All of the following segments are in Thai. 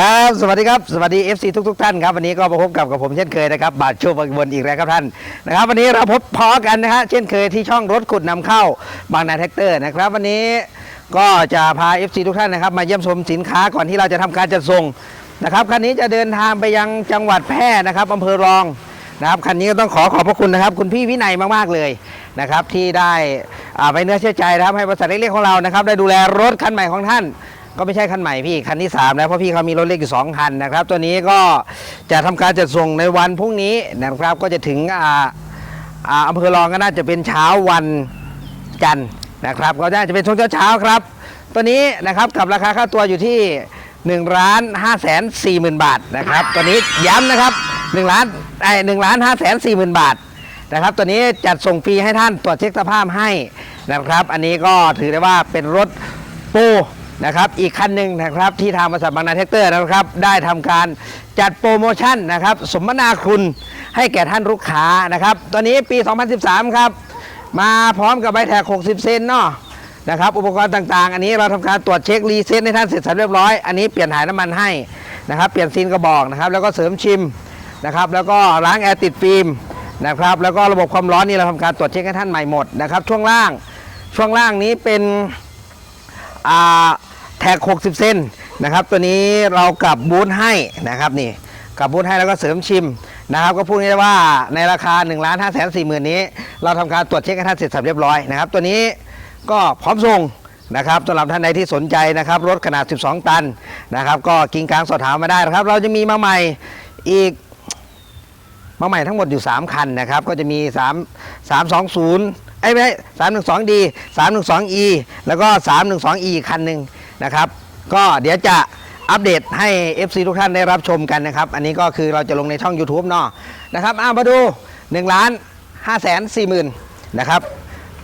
ครับ สวัสดีครับ สวัสดี FC ทุกทุกท่านครับ วันนี้ก็มาพบกับกับผมเช่นเคยนะครับ บาทโชว์บางบนอีกแล้วครับท่านนะครับ วันนี้เราพบพอกันนะฮะเช่นเคยที่ช่องรถขุดนำเข้าบางนาแท็กเตอร์นะครับ วันนี้ก็จะพา FC ทุกท่านนะครับ มาเยี่ยมชมสินค้าก่อนที่เราจะทำการจัดส่งนะครับคันนี้จะเดินทางไปยังจังหวัดแพร่นะครับอำเภอรองนะครับคันนี้ก็ต้องขอขอบพระคุณนะครับ คุณพี่วินัยมากๆเลยนะครับ ที่ได้อ่าไปเนื้อเชื่อใจนะครับให้บริษัทเล็กๆของเรานะครับ ได้ดูแลรถคันใหม่ของท่าน ก็ไม่ใช่คันใหม่พี่คันที่3แล้วเพราะพี่เขามีรถเล็กอยู่2คันนะครับ ตัวนี้ก็จะทำการจัดส่งในวันพรุ่งนี้นะครับ ก็จะถึงอ่าอ่าอำเภอรองก็น่าจะเป็นเช้าวันจันทร์นะครับก็น่าจะเป็นช่วงเช้าๆครับ ตัวนี้นะครับกับราคาค่าตัวอยู่ที่1ล้าน5แสน4หมื่นบาทนะครับตัวนี้ย้ำนะครับ1ล้านไอ้หนึ่งล้าน5แสน4หมื่นบาทนะครับตัวนี้จัดส่งฟรีให้ท่านตรวจเช็คสภาพให้นะครับ อันนี้ก็ถือได้ว่าเป็นรถปู นะครับอีกคันหนึ่งนะครับที่ทางบริษัทบางนาแท็กเตอร์นะครับ ได้ทำการจัดโปรโมชั่นนะครับ สมนาคุณให้แก่ท่านลูกค้านะครับตัวนี้ปี 2013 ครับ มาพร้อมกับใบแท็ก 60 เซนเนาะนะครับอุปกรณ์ต่างๆ อันนี้เราทำการตรวจเช็ครีเซ็ตให้ท่านเสร็จสับเรียบร้อย อันนี้เปลี่ยนถ่ายน้ำมันให้นะครับ เปลี่ยนซีนกระบอกนะครับ แล้วก็เสริมชิมนะครับ แล้วก็ล้างแอร์ติดฟิล์มนะครับ แล้วก็ระบบความร้อนนี่เราทำการตรวจเช็คให้ท่านใหม่หมดนะครับ ช่วงล่าง ช่วงล่างนี้เป็นอ่า แท็ก 60เซนนะครับ ตัวนี้เรากลับบูทให้นะครับนี่กับบูทให้แล้วก็เสริมชิมนะครับ ก็พูดง่ายๆว่าในราคา1นึ่งล้านห้าแสนสี่หมื่นนี้ เราทำการตรวจเช็คให้ท่านเสร็จสับเรียบร้อยนะครับ ตัวนี้ก็พร้อมส่งนะครับสำหรับท่านใดที่สนใจนะครับ รถขนาด 12 ตันนะครับ ก็กิงกลางสอบถามมาได้นะครับ เราจะมีมาใหม่อีกมาใหม่ทั้งหมดอยู่ 3 คันนะครับ ก็จะมี 3 3 2 0ไอ้ยไม่ใช่3 1 2 D 3 1 2 E แล้วก็ 3 1 2 E อีกคันหนึ่ง นะครับ ก็เดี๋ยวจะอัปเดตให้ FC ทุกท่านได้รับชมกันนะครับ อันนี้ก็คือเราจะลงในช่อง YouTube เนาะนะครับอ่ามาดู1ล้าน5แสน4หมื่นนะครับ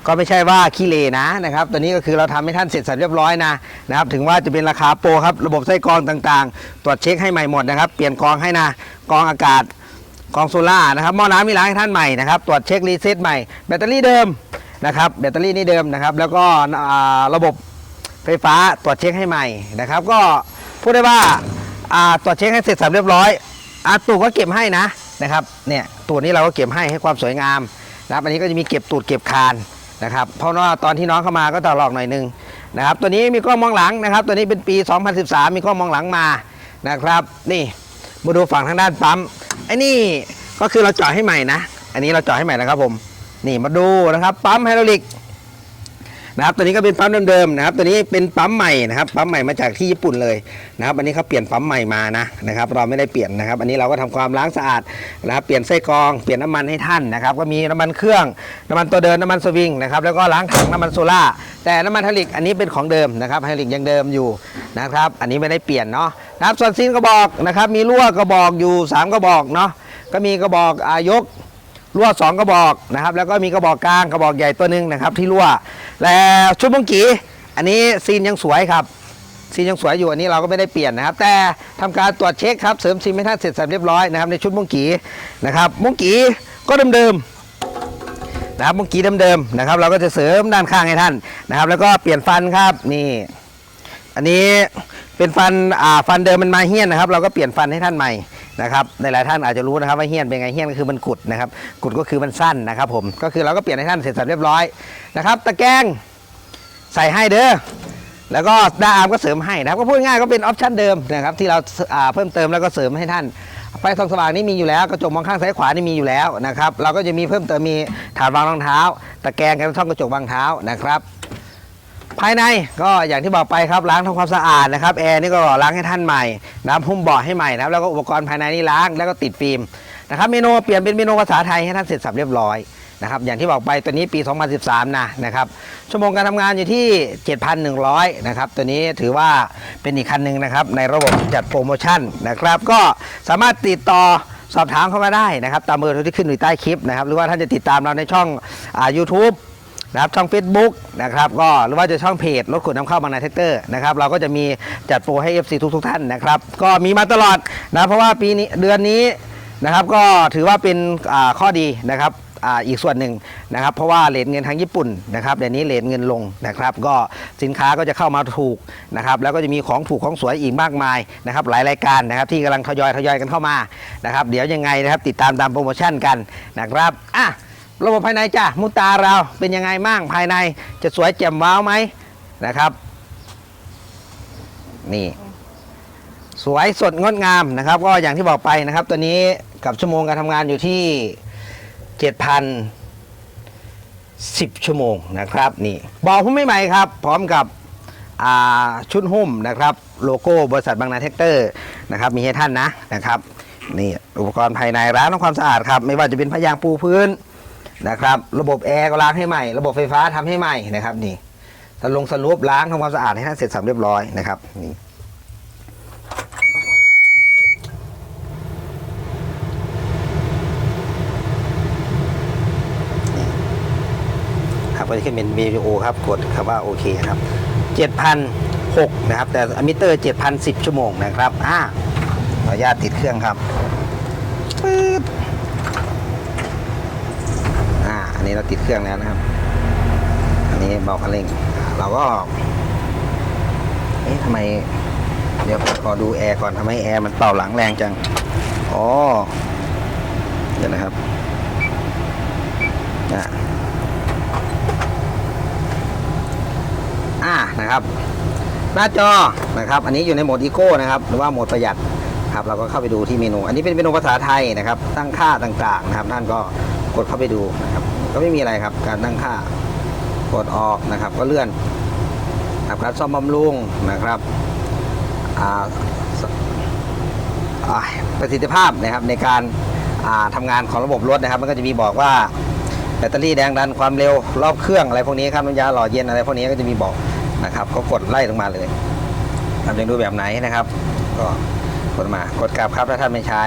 ก็ไม่ใช่ว่าขี้เลนะนะครับตัวนี้ก็คือเราทำให้ท่านเสร็จสับเรียบร้อยนะนะครับถึงว่าจะเป็นราคาโปรครับระบบไส้กรองต่างๆ ตรวจเช็คให้ใหม่หมดนะครับ เปลี่ยนกรองให้นะกรองอากาศกรองโซล่านะครับหม้อน้ำมีล้างให้ท่านใหม่นะครับตรวจเช็ครีเซ็ตใหม่แบตเตอรี่เดิมนะครับแบตเตอรี่นี่เดิมนะครับแล้วก็ระบบ ไฟฟ้าตรวจเช็คให้ใหม่นะครับ ก็พูดได้ว่าตรวจเช็คให้เสร็จสับเรียบร้อยอาตูดก็เก็บให้นะนะครับเนี่ยตูดนี้เราก็เก็บให้ให้ความสวยงามนะครับอันนี้ก็จะมีเก็บตูดเก็บคานนะครับเพราะว่าตอนที่น้องเข้ามาก็ตลอกหน่อยนึงนะครับ ตัวนี้มีกล้องมองหลังนะครับ ตัวนี้เป็นปี 2013 มีกล้องมองหลังมานะครับ นี่มาดูฝั่งทางด้านปั๊มไอ้นี่ก็คือเราเจาะให้ใหม่นะ อันนี้เราเจาะให้ใหม่นะครับผมนี่มาดูนะครับปั๊มไฮดรอลิก นะครับตัวนี้ก็เป็นปั๊มเดิมๆนะครับตัวนี้เป็นปั๊มใหม่นะครับปั๊มใหม่มาจากที่ญี่ปุ่นเลยนะครับอันนี้เขาเปลี่ยนปั๊มใหม่มานะนะครับเราไม่ได้เปลี่ยนนะครับอันนี้เราก็ทำความล้างสะอาดนะครับเปลี่ยนไส้กรองเปลี่ยนน้ำมันให้ท่านนะครับก็มีน้ำมันเครื่องน้ำมันตัวเดินน้ำมันสวิงนะครับแล้วก็ล้างถังน้ำมันโซล่าแต่น้ำมันไฮดรอลิกอันนี้เป็นของเดิมนะครับไฮดรอลิกยังเดิมอยู่นะครับอันนี้ไม่ได้เปลี่ยนเนาะนะครับส่วนซีนกระบอกนะครับมีรั่วกระบอกอยู่ 3 กระบอกเนาะก็มีกระบอกอายก รั่วสองกระบอกนะครับ แล้วก็มีกระบอกกลางกระบอกใหญ่ตัวหนึ่งนะครับ ที่รั่ว แล้วชุดมังกีอันนี้ซีนยังสวยครับซีนยังสวยอยู่อันนี้เราก็ไม่ได้เปลี่ยนนะครับ แต่ทำการตรวจเช็คครับเสริมซีนให้ท่านเสร็จสับเรียบร้อยนะครับในชุดมังกีนะครับมังกีก็เดิมๆนะครับมังกีเดิมๆนะครับ เราก็จะเสริมด้านข้างให้ท่านนะครับ แล้วก็เปลี่ยนฟันครับนี่อันนี้เป็นฟันอ่าฟันเดิมมันมาเฮี้ยนนะครับ เราก็เปลี่ยนฟันให้ท่านใหม่ นะครับในหลายท่านอาจจะรู้นะครับว่าเฮี้ยนเป็นไงเฮี้ยนก็คือมันกุดนะครับกุดก็คือมันสั้นนะครับผมก็คือเราก็เปลี่ยนให้ท่านเสร็จสับเรียบร้อยนะครับตะแกรงใส่ให้เด้อแล้วก็ด้าอาร์มก็เสริมให้นะครับก็พูดง่ายก็เป็นออปชั่นเดิมนะครับที่เราาเพิ่มเติมแล้วก็เสริมให้ท่านไฟส่องสว่างนี่มีอยู่แล้วกระจกมองข้างซ้ายขวานี่มีอยู่แล้วนะครับเราก็จะมีเพิ่มเติมมีฐานวางรองเท้า ตะแกรงกับช่องกระจกวางเท้านะครับ ภายในก็อย่างที่บอกไปครับล้างทำความสะอาดนะครับแอร์นี่ก็ล้างให้ท่านใหม่น้ำพุ่มเบาะให้ใหม่นะครับแล้วก็อุปกรณ์ภายในนี่ล้างแล้วก็ติดฟิล์มนะครับเมนูเปลี่ยนเป็นเมนูภาษาไทยให้ท่านเสร็จสับเรียบร้อยนะครับอย่างที่บอกไปตัวนี้ปี 2013 นะนะครับชั่วโมงการทำงานอยู่ที่ 7,100 นะครับตัวนี้ถือว่าเป็นอีกคันหนึ่งนะครับในระบบจัดโปรโมชั่นนะครับก็สามารถติดต่อสอบถามเข้ามาได้นะครับตามเบอร์โทรที่ขึ้นอยู่ใต้คลิปนะครับหรือว่าท่านจะติดตามเราในช่องอ่า YouTube นะครับช่อง Facebook นะครับก็หรือว่าจะช่องเพจรถขนนำเข้าบางนาแท็กเตอร์นะครับเราก็จะมีจัดโปรให้ FC ทุกทุก ๆ ท่านนะครับก็มีมาตลอดนะเพราะว่าปีนี้เดือนนี้นะครับก็ถือว่าเป็นข้อดีนะครับอีกส่วนหนึ่งนะครับ เพราะว่าเลทเงินทางญี่ปุ่นนะครับเดี๋ยวนี้เลทเงินลงนะครับ ก็สินค้าก็จะเข้ามาถูกนะครับแล้วก็จะมีของถูกของสวยอีกมากมายนะครับ หลายรายการนะครับที่กำลังทยอยทยอยกันเข้ามานะครับ เดี๋ยวยังไงนะครับติดตามตามโปรโมชั่นกันนะครับอะ ระบบภายในจ้ะมุตาเราเป็นยังไงมั่งภายในจะสวยแจ่มว้าวไหมนะครับ นี่ สวยสดงดงามนะครับ ก็อย่างที่บอกไปนะครับ ตัวนี้กับชั่วโมงการทำงานอยู่ที่7,010ชั่วโมงนะครับ นี่บอกผมไม่ใหม่ครับ พร้อมกับชุดหุ้มนะครับ โลโก้บริษัทบางนาเทคเตอร์นะครับ มีให้ท่านนะนะครับนี่อุปกรณ์ภายในร้านทำความสะอาดครับ ไม่ว่าจะเป็นพยางปูพื้น นะครับ ระบบแอร์ก็ล้างให้ใหม่ ระบบไฟฟ้าทำให้ใหม่นะครับนี่สลงสรุปล้างทำความสะอาดให้ท่านเสร็จสับเรียบร้อยนะครับนี่ครับก็จะขึ้นเป็นวิดีโอครับกดคำว่าโอเคครับ7,006นะครับ แต่อมิเตอร์7,010 ชั่วโมงนะครับอ่าขออนุญาตติดเครื่องครับปื๊ดอ่า อั นี้เราติดเครื่องแล้วนะครับ อันนี้เบาคันเร่ง เราก็ เอ๊ะทำไม เดี๋ยวขอดูแอร์ก่อนทำไมแอร์มันเป่าหลังแรงจัง อ๋อ เดี๋ยวนะครับอ่อ่านะครับ หน้าจอนะครับ อันนี้อยู่ในโหมดอีโก้นะครับ หรือว่าโหมดประหยัดครับเราก็เข้าไปดูที่เมนู อันนี้เป็นเมนูภาษาไทยนะครับ ตั้งค่าต่างๆนะครับท่านก็กดเข้าไปดูนะครับ ก็ไม่มีอะไรครับ การตั้งค่ากดออกนะครับ ก็เลื่อนนะครับการซ่อมบำรุงนะครับอ่าประสิทธิภาพนะครับในการาทำงานของระบบรถนะครับ มันก็จะมีบอกว่าแบตเตอรี่แรงดันความเร็วรอบเครื่องอะไรพวกนี้ครับน้ำยาหล่อเย็นอะไรพวกนี้ก็จะมีบอกนะครับก็กดไล่ลงมาเลยทำยังดูแบบไหนนะครับ ก็กดมากดกลับครับถ้าท่านไม่ใช้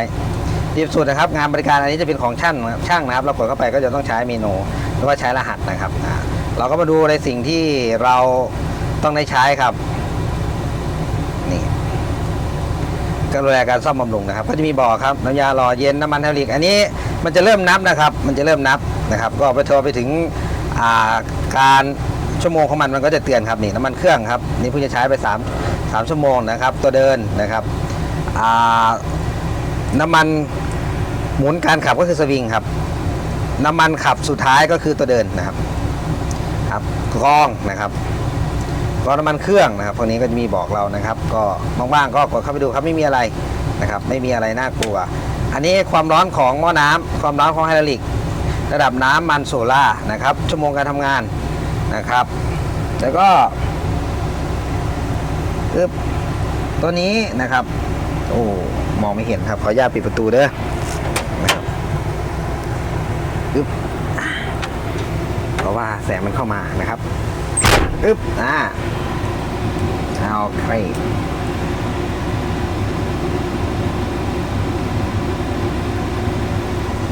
ดีสุดนะครับ งานบริการอันนี้จะเป็นของช่างนะครับช่างนะครับ เรากดเข้าไปก็จะต้องใช้เมนูหรือว่าใช้รหัสนะครับเราก็มาดูในสิ่งที่เราต้องได้ใช้ครับนี่ก็ดูแลการซ่อมบำรุงนะครับ ก็จะมีบอกครับน้ำยาหล่อเย็นน้ำมันไฮดรอลิก อันนี้มันจะเริ่มนับนะครับ มันจะเริ่มนับนะครับ ก็ไปโทรไปถึงาการชั่วโมงของมันมันก็จะเตือนครับนี่น้ำมันเครื่องครับนี่เพิ่งจะใช้ไป3 3ชั่วโมงนะครับ ตัวเดินนะครับน้ำมัน หมุนการขับก็คือสวิงครับ น้ำมันขับสุดท้ายก็คือตัวเดินนะครับครับกรองนะครับก็น้ำมันเครื่องนะครับพวกนี้ก็จะมีบอกเรานะครับ ก็ว่างๆก็กดเข้าไปดูครับไม่มีอะไรนะครับไม่มีอะไรน่ากลัว อันนี้ความร้อนของหม้อน้ำความร้อนของไฮดรอลิก ระดับน้ำมันโซล่านะครับ ชั่วโมงการทำงานนะครับ แล้วก็ปึ๊บตัวนี้นะครับ โอ้มองไม่เห็นครับขออนุญาตปิดประตูเด้อนะครับปึ๊บเพราะว่าแสงมันเข้ามานะครับอึ๊บอ่าเอาใคร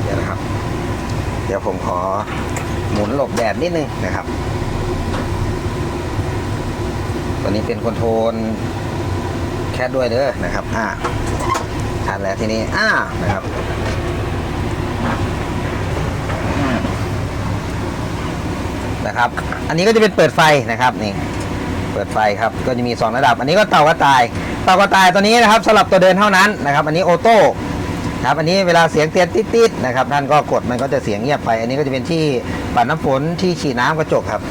เดี๋ยวนะครับ เดี๋ยวผมขอหมุนหลบแดดนิดนึงนะครับ ตัวนี้เป็นคอนโทรลแคทด้วยเด้อนะครับอ่าทันแล้วทีนี้อ่านะครับ นะครับ อันนี้ก็จะเป็นเปิดไฟนะครับนี่เปิดไฟครับก็จะมี 2 ระดับ อันนี้ก็เตากระต่าย เตากระต่ายตัวนี้นะครับสำหรับตัวเดินเท่านั้นนะครับ อันนี้ออโต้ครับอันนี้เวลาเสียงเตือนติดๆนะครับท่านก็กดมันก็จะเสียงเงียบไป อันนี้ก็จะเป็นที่ปัดน้ำฝนที่ฉีดน้ำกระจกครับ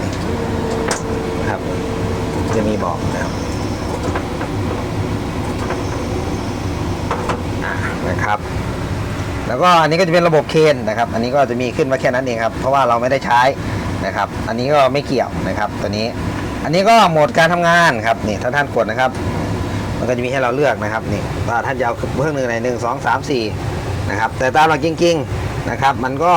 ครับ จะมีบอกนะครับนะครับแล้วก็อันนี้ก็จะเป็นระบบเคนนะครับ อันนี้ก็จะมีขึ้นมาแค่นั้นเองครับ เพราะว่าเราไม่ได้ใช้ นะครับ อันนี้ก็ไม่เกี่ยวนะครับตัวนี้ อันนี้ก็โหมดการทำงานครับนี่ถ้าท่านกดนะครับ มันก็จะมีให้เราเลือกนะครับนี่ว่าท่านจะเอาเครื่องหนึ่งไหนหนึ่งสองสามสี่นะครับ แต่ตามหลักจริง ๆนะครับ มันก็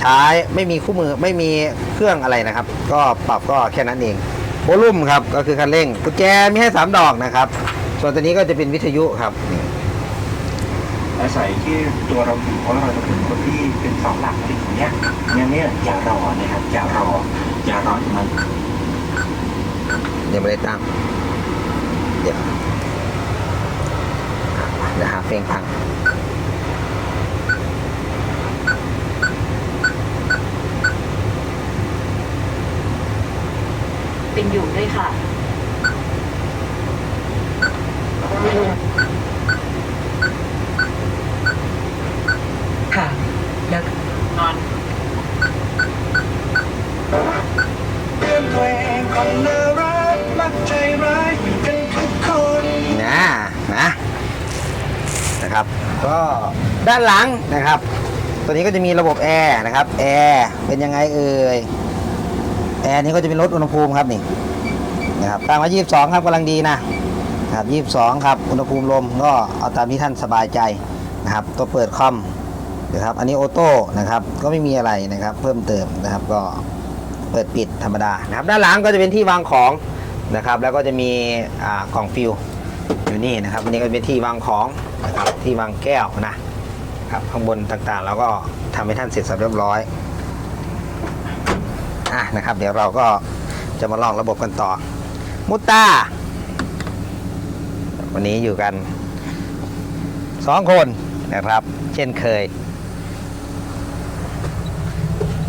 ใช้ไม่มีคู่มือไม่มีเครื่องอะไรนะครับ ก็ปรับก็แค่นั้นเองโวลุ่มครับก็คือคันเร่งกุญแจมีให้สามดอกนะครับ ส่วนตัวนี้ก็จะเป็นวิทยุครับ อาศัยที่ตัวเราอยู่เพราะเราจะเป็นคนที่เป็นสองหลักอย่างเนี้ยงั้นเนี่ยอย่ารอนะครับอย่ารออย่ารอมันยังไม่ได้ตั้งเดี๋ยวนะฮะเพลงพังเป็นอยู่ด้วยค่ะ ด้านหลังนะครับ ตัวนี้ก็จะมีระบบแอร์นะครับแอร์เป็นยังไงเอ่ยแอร์นี้ก็จะเป็นลดอุณหภูมิครับนี่นะครับตั้งไว้22 ครับกำลังดีนะครับ22 ครับ อุณหภูมิลมก็เอาตามที่ท่านสบายใจนะครับ ตัวเปิดคอมนะครับ อันนี้ออโต้นะครับ ก็ไม่มีอะไรนะครับ เพิ่มเติมนะครับ ก็เปิดปิดธรรมดานะครับ ด้านหลังก็จะเป็นที่วางของนะครับ แล้วก็จะมีอ่ากล่องฟิลอยู่นี่นะครับอันนี้ก็เป็นที่วางของนะครับ ที่วางแก้วนะ ครับข้างบนต่างๆเราก็ทำให้ท่านเสร็จสับเรียบร้อยอะนะครับ เดี๋ยวเราก็จะมาลองระบบกันต่อ มุตตา วันนี้อยู่กันสองคนนะครับ เช่นเคย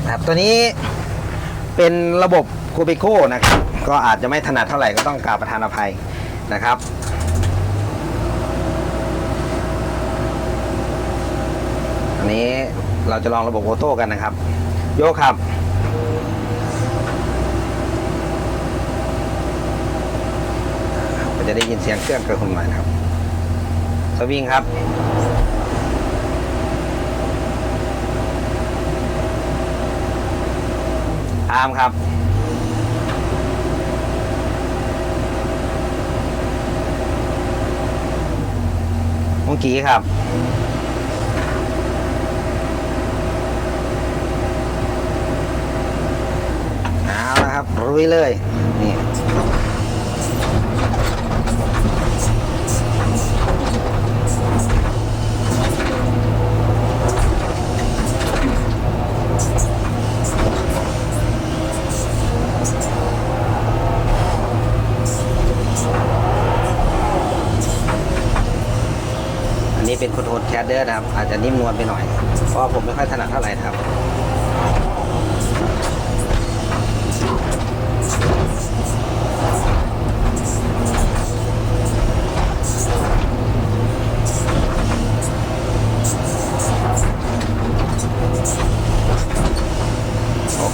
ครับตัวนี้เป็นระบบคูบิโคนะครับ ก็อาจจะไม่ถนัดเท่าไหร่ก็ต้องกราบประทานอภัยนะครับ อันนี้เราจะลองระบบโอโต้กันนะครับ โยกครับ จะได้ยินเสียงเครื่องกระหึ่มหน่อยนะครับ สวิงครับอาร์มครับมุงกี้ครับ เอาละค รุยเลยนี่อันนี้เป็นคนโทรลแคดเดอร์นะครับ อาจจะนิ่มนวลไปหน่อย เพราะผมไม่ค่อยถนัดเท่าไหร่ครับ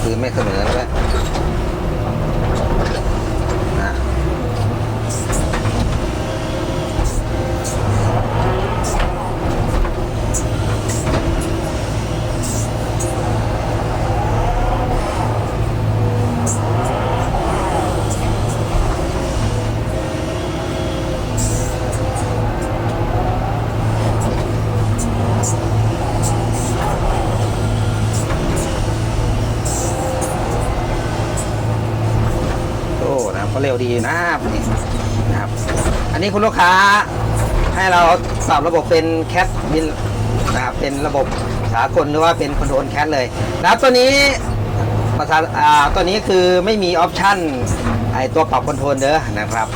คือไม่เสมอแล้วอะ นี้คุณลูกค้าให้เราปรับระบบเป็นแคทบินนะครับเป็นระบบสากลหรือว่าเป็นคอนโทรลแคทเลยนะครับตัวนี้ภาษาอ่าตัวนี้คือไม่มีออปชั่นไอตัวปรับคอนโทรลเด้อนะครับ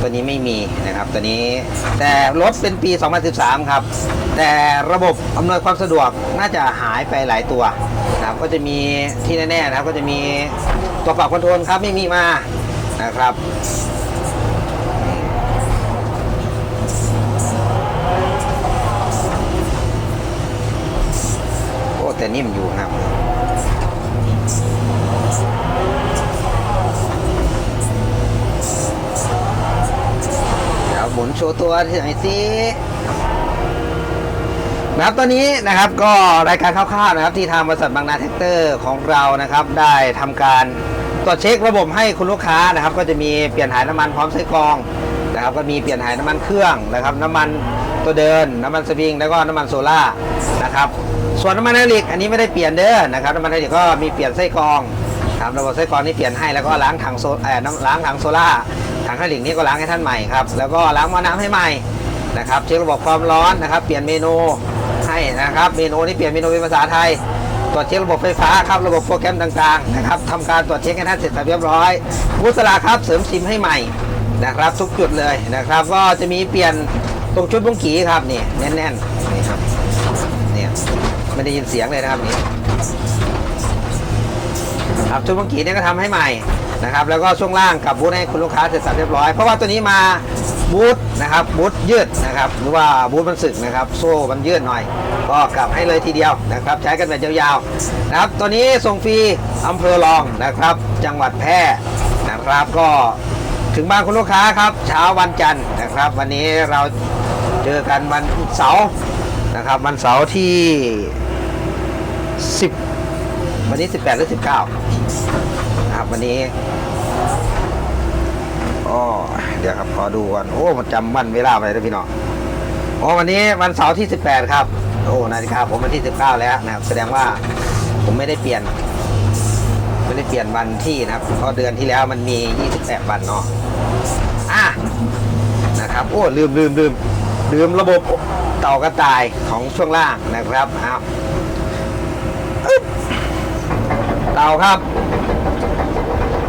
ตัวนี้ไม่มีนะครับตัวนี้แต่รถเป็นปี 2013 ครับ แต่ระบบอำนวยความสะดวกน่าจะหายไปหลายตัวนะครับก็จะมีที่แน่ๆนะครับก็จะมีตัวปรับคอนโทรลครับไม่มีมานะครับ แต่นิ่มอยู่ครับเดี๋ยวหมุนโชว์ตัวที่ไหนสินะครับตอนนี้นะครับก็รายการคร่าวๆนะครับที่ทางบริษัทบางนาแท็กเตอร์ของเรานะครับได้ทำการตรวจเช็คระบบให้คุณลูกค้านะครับ ก็จะมีเปลี่ยนถ่ายน้ำมันพร้อมใส่กองนะครับก็มีเปลี่ยนถ่ายน้ำมันเครื่องนะครับ น้ำมันตัวเดิน น้ำมันสวิงแล้วก็น้ำมันโซล่านะครับ ส่วนน้ำมันไฮดรอลิกอันนี้ไม่ได้เปลี่ยนเด้อนะครับน้ำมันไฮดรอลิกก็มีเปลี่ยนไส้กรองครับระบบไส้กรองนี่เปลี่ยนให้แล้วก็ล้างถังโซเอ่อน้ำล้างถังโซล่าถังไฮดรอลิกนี่ก็ล้างให้ท่านใหม่ครับแล้วก็ล้างหม้อน้ำให้ใหม่นะครับเช็คระบบความร้อนนะครับ เปลี่ยนเมนูให้นะครับเมนูนี่เปลี่ยนเมนูเป็นภาษาไทยตรวจเช็คระบบไฟฟ้าครับระบบโปรแกรมต่างๆนะครับทำการตรวจเช็คให้ท่านเสร็จสับเรียบร้อยมุสลาครับเสริมซิมให้ใหม่นะครับทุกจุดเลยนะครับก็จะมีเปลี่ยนตรงชุดบุ้งกีครับนี่แน่นๆนี่ครับเนี่ย ไม่ได้ยินเสียงเลยนะครับนี่ครับชุดบุ้งกีเนี่ยก็ทำให้ใหม่นะครับ แล้วก็ช่วงล่างกับบูธให้คุณลูกค้าเสร็จสับเรียบร้อย เพราะว่าตัวนี้มาบูธนะครับบูธยืดนะครับ หรือว่าบูธมันสึกนะครับ โซ่มันยืดหน่อย ก็กลับให้เลยทีเดียวนะครับ ใช้กันแบบยาวๆนะครับ ตัวนี้ส่งฟรีอำเภอรองนะครับ จังหวัดแพร่นะครับก็ถึงบ้านคุณลูกค้าครับ เช้าวันจันทร์นะครับ วันนี้เราเจอกันวันเสาร์นะครับ วันเสาร์ที่ 10วันนี้18หรือ19นะครับวันนี้อ๋อเดี๋ยวครับขอดูก่อนโอ้มันจำวันเวลาไปเลยพี่น้องโอ้วันนี้วันเสาร์ที่18ครับ โอ้นาฬิกาผมวันที่19แล้วนะครับ แสดงว่าผมไม่ได้เปลี่ยน ไม่ได้เปลี่ยนวันที่นะครับเพราะเดือนที่แล้วมันมี28วันเนาะอะนะครับโอ้ลืมลืมลืมลืมระบบเต่ากระต่ายของช่วงล่างนะครับเอาอึ๊บเต่าครับ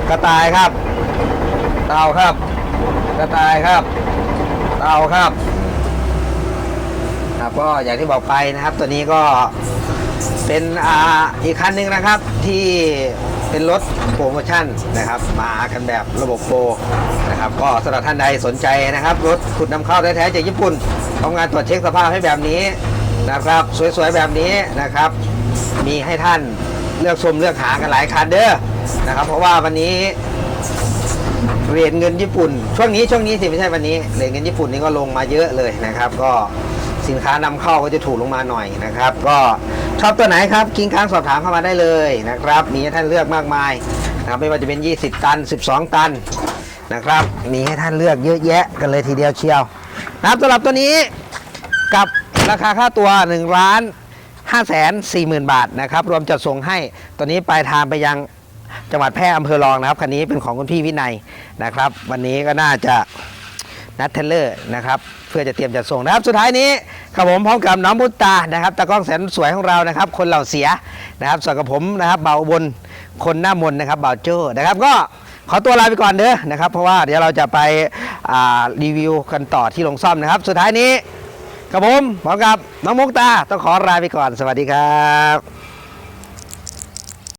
กระต่ายครับ เต่าครับ กระต่ายครับ เต่าครับครับก็อย่างที่บอกไปนะครับ ตัวนี้ก็เป็นอ่าอีกคันหนึ่งนะครับที่เป็นรถโปรโมชั่นนะครับ มากันแบบระบบโปรนะครับ ก็สำหรับท่านใดสนใจนะครับ รถขุดนำเข้าแท้ๆจากญี่ปุ่นทำงานตรวจเช็คสภาพให้แบบนี้นะครับ สวยๆแบบนี้นะครับ มีให้ท่าน เลือกชมเลือกหากันหลายคันเด้อนะครับ เพราะว่าวันนี้เหรียญเงินญี่ปุ่น ช่วงนี้ช่วงนี้สิไม่ใช่วันนี้เหรียญเงินญี่ปุ่นนี่ก็ลงมาเยอะเลยนะครับ ก็สินค้านำเข้าก็จะถูกลงมาหน่อยนะครับ ก็ชอบตัวไหนครับกิงค้างสอบถามเข้ามาได้เลยนะครับ มีให้ท่านเลือกมากมายนะครับไม่ว่าจะเป็น 20 ตัน 12 ตันนะครับ มีให้ท่านเลือกเยอะแยะกันเลยทีเดียวเชียวนะครับสำหรับตัวนี้กับราคาค่าตัว1ล้าน 5แสน4หมื่นบาทนะครับรวมจัดส่งให้ตัวนี้ปลายทางไปยังจังหวัดแพร่อำเภอรองนะครับคันนี้เป็นของคุณพี่วินัยนะครับ วันนี้ก็น่าจะนัดเทเลอร์นะครับเพื่อจะเตรียมจัดส่งนะครับ สุดท้ายนี้ครับผมพร้อมกับน้องบุตตานะครับตากล้องแสนสวยของเรานะครับ คนเหล่าเสียนะครับส่วนกับผมนะครับเบาบนคนหน้ามนนะครับเบาโจ้นะครับก็ขอตัวลาไปก่อนเด้อนะครับ เพราะว่าเดี๋ยวเราจะไปรีวิวกันต่อที่โรงซ่อมนะครับ สุดท้ายนี้ ครับผมพร้อมกับน้องมุกตาต้องขอลาไปก่อนสวัสดีครับ